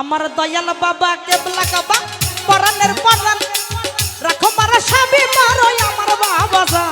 আমার দয়াল বাবা কে বলা কাবা, পরানের পরান। রাখো মারা স্বামী মারো আমার বাবা যা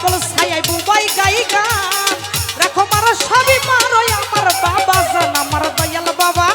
সকল ছায়াই বুবাই গায়িকা রাখো মারো সবই মারো আমার বাবা জান আমার দয়াল বাবা।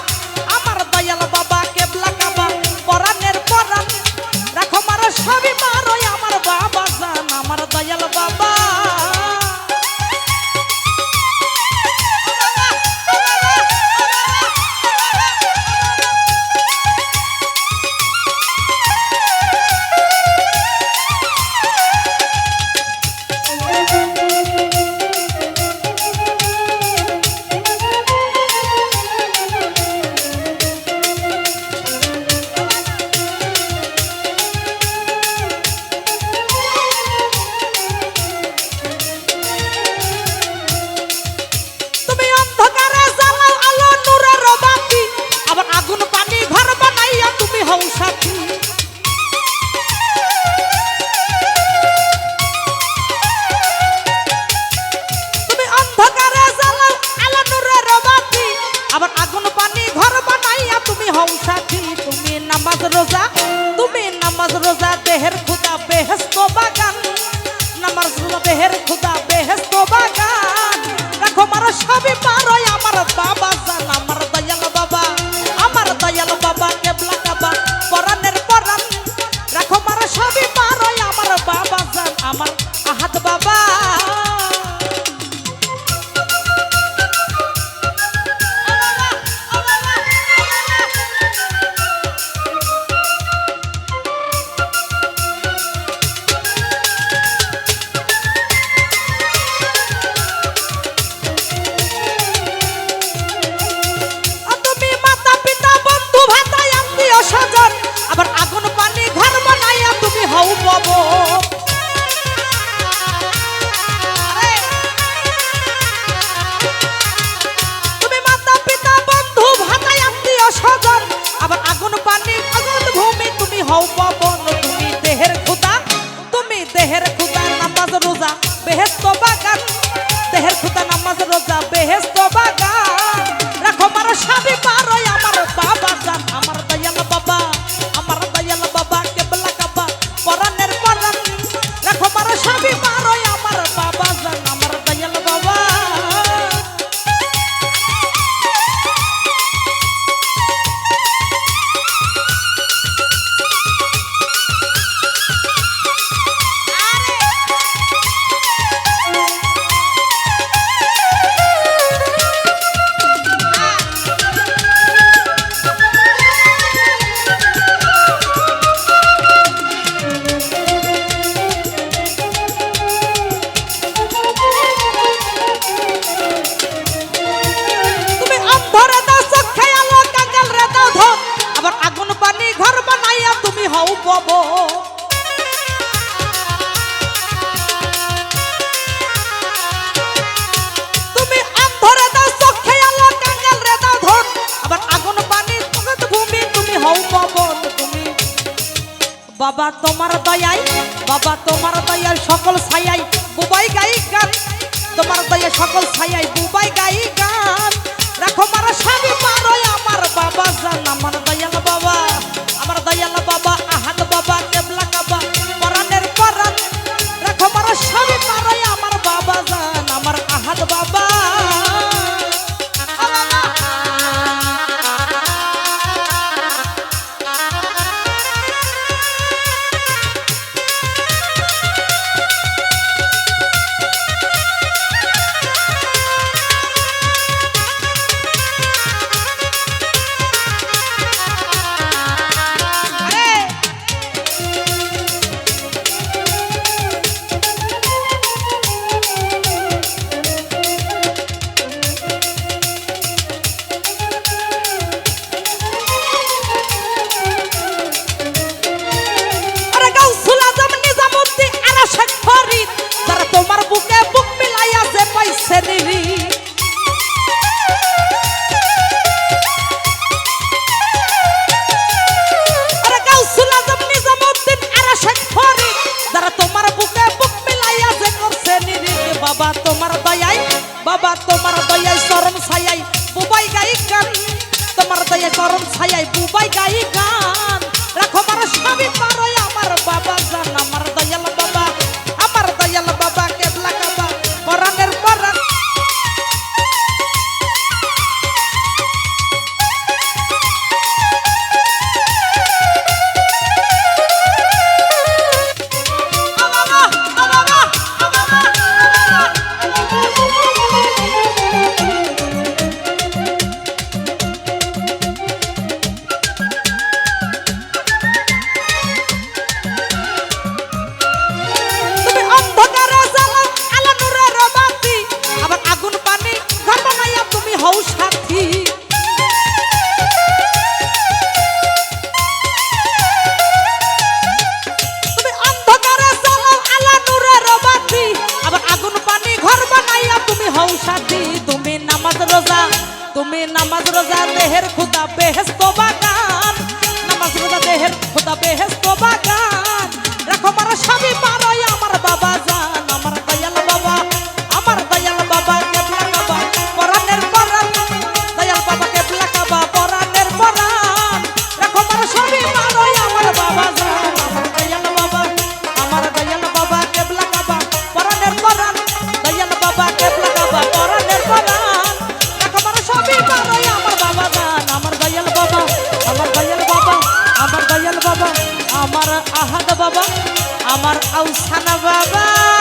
বাবা তোমার দয়াই বাবা তোমার দয়ায় সকল ছায়াই বুবাই গাই গান। তোমার দয়া সকল ছায়াই বুবাই গাই গান। রাখো মারা সাবি মারো, আমার বাবা জান, আমার দয়াল বাবা। দয়াই চরণ ছায়াই, বুবাই গাই গান। তোমার দয়াই চরণ ছায়াই, বুবাই গাই গান। রাখো আমার স্বামী, পারো আমার বাবা জান। আমার দয়াল বাবা, আমার দয়াল বাবা কেবলা কাবা। পরাণের রোজা, তুমি নামাজ রোজা দেহের খুদা বেহেস্ত বাগান। নামাজ রোজা দেহের খুদা বেহেস্ত বাগান। রাখো মারা সবই মারাই বাবা আমার আহাদ বাবা আমার আউসানা বাবা।